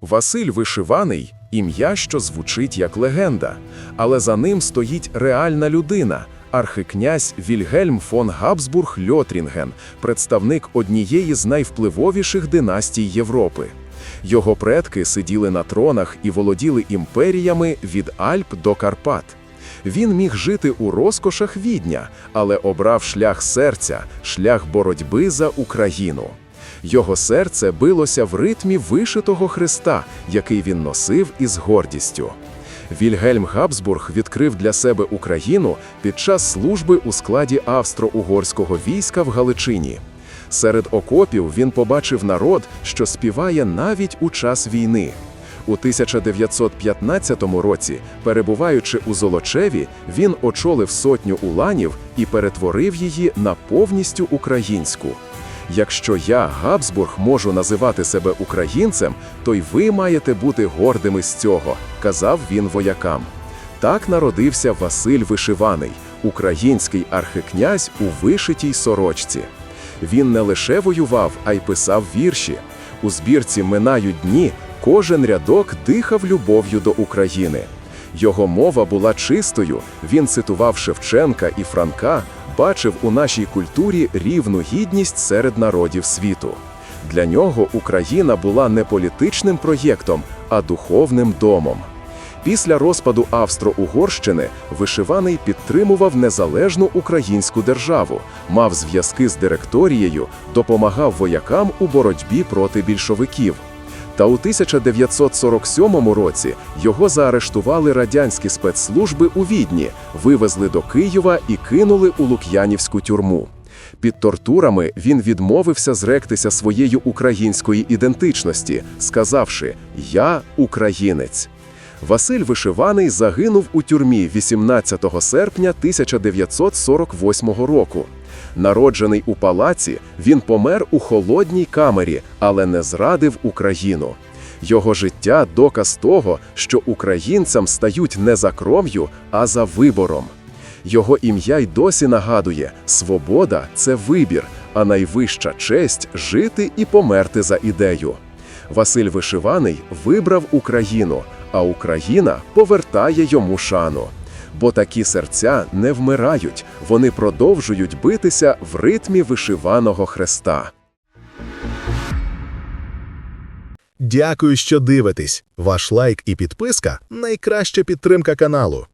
Василь Вишиваний ім'я, що звучить як легенда, але за ним стоїть реальна людина. Архикнязь Вільгельм фон Габсбург Льотрінген, представник однієї з найвпливовіших династій Європи. Його предки сиділи на тронах і володіли імперіями від Альп до Карпат. Він міг жити у розкошах відня, але обрав шлях серця, шлях боротьби за Україну. Його серце билося в ритмі вишитого хреста, який він носив із гордістю. Вільгельм Габсбург відкрив для себе Україну під час служби у складі австро-угорського війська в Галичині. Серед окопів він побачив народ, що співає навіть у час війни. У 1915 році, перебуваючи у Золочеві, він очолив сотню уланів і перетворив її на повністю українську. Якщо я, Габсбург, можу називати себе українцем, то й ви маєте бути гордими з цього, казав він воякам. Так народився Василь Вишиваний, український архикнязь у вишитій сорочці. Він не лише воював, а й писав вірші. У збірці Минають дні кожен рядок дихав любов'ю до України. Його мова була чистою, він цитував Шевченка і Франка, бачив у нашій культурі рівну гідність серед народів світу. Для нього Україна була не політичним проєктом, а духовним домом. Після розпаду Австро-Угорщини вишиваний підтримував незалежну українську державу, мав зв'язки з директорією, допомагав воякам у боротьбі проти більшовиків. Та у 1947 році його заарештували радянські спецслужби у Відні, вивезли до Києва і кинули у Лук'янівську тюрму. Під тортурами він відмовився зректися своєї української ідентичності, сказавши Я українець. Василь Вишиваний загинув у тюрмі 18 серпня 1948 року. Народжений у палаці, він помер у холодній камері, але не зрадив Україну. Його життя доказ того, що українцям стають не за кров'ю, а за вибором. Його ім'я й досі нагадує: свобода це вибір, а найвища честь жити і померти за ідею. Василь Вишиваний вибрав Україну, а Україна повертає йому шану. Бо такі серця не вмирають, вони продовжують битися в ритмі вишиваного хреста. Дякую, що дивитесь. Ваш лайк і підписка найкраща підтримка каналу.